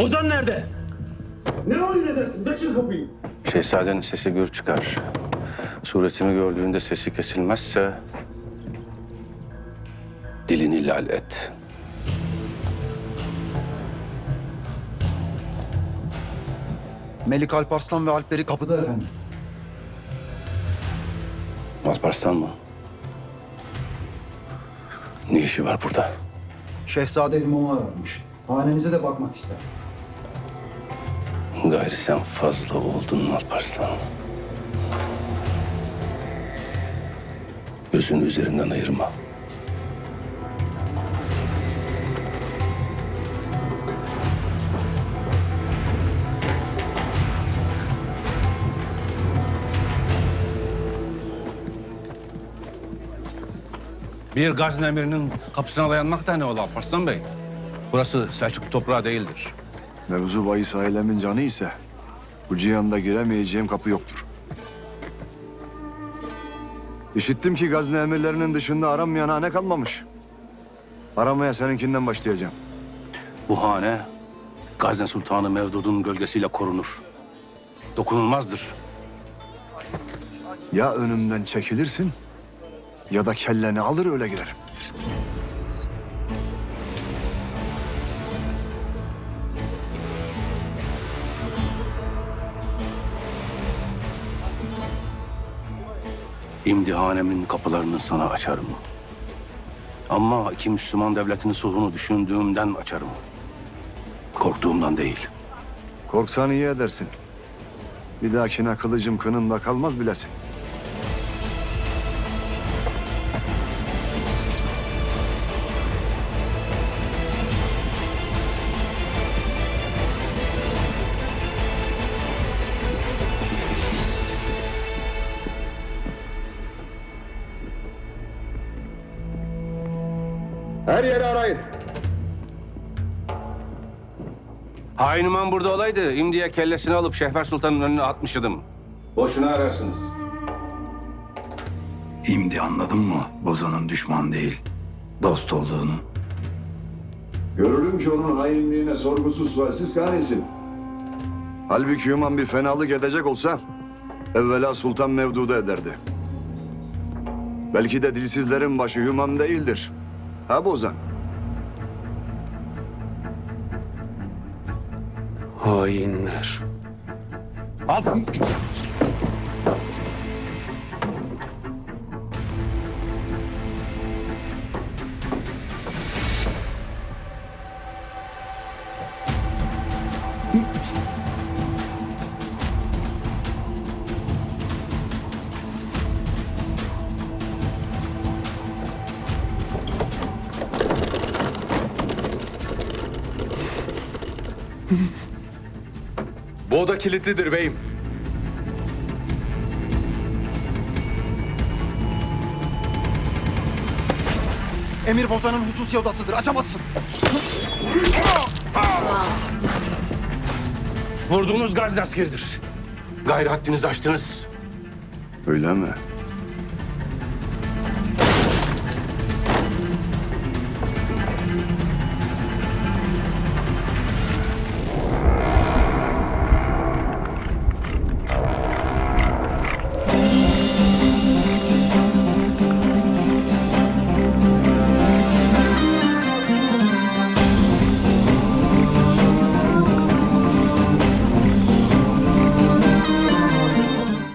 Ozan nerede? Ne oyun edersiniz? Açın kapıyı. Şehzadenin sesi gür çıkar. Suretimi gördüğünde sesi kesilmezse... ...dilini lal et. Melik Alparslan ve Alperi kapıda efendim. Alparslan mı? Ne işi var burada? Şehzade imamı aramış. Hanenize de bakmak ister. Gayri sen fazla oldun Alparslan. Gözünü üzerinden ayırma. Bir Gazne emirinin kapısına dayanmak da ne ola Alparslan Bey? Burası Selçuk toprağı değildir. Mevzu bahis ailemin canı ise bu cihanda giremeyeceğim kapı yoktur. İşittim ki gazne emirlerinin dışında aranmayan hane kalmamış. Aramaya seninkinden başlayacağım. Bu hane Gazne Sultanı Mevdud'un gölgesiyle korunur. Dokunulmazdır. Ya önümden çekilirsin ya da kelleni alır öyle giderim. İmdihanemin kapılarını sana açarım. Ama iki Müslüman devletinin sulhunu düşündüğümden açarım. Korktuğumdan değil. Korksan iyi edersin. Bir dahakine kılıcım kınında kalmaz bilesin. Her yeri arayın. Hain imam burada olaydı. İmdiye kellesini alıp Şehver Sultan'ın önüne atmış idim. Boşuna ararsınız. Şimdi anladın mı Bozan'ın düşman değil, dost olduğunu? Görürüm ki onun hainliğine sorgusuz sualsiz kanesin. Halbuki Yuman bir fenalık edecek olsa evvela Sultan Mevdud'u ederdi. Belki de dilsizlerin başı Yuman değildir. Ha Bozan? Hainler. Al. Bu oda kilitlidir beyim. Emir Bozan'ın hususi odasıdır. Açamazsın. Vurduğunuz Gazze askeridir. Gayri haddinizi aştınız. Öyle mi?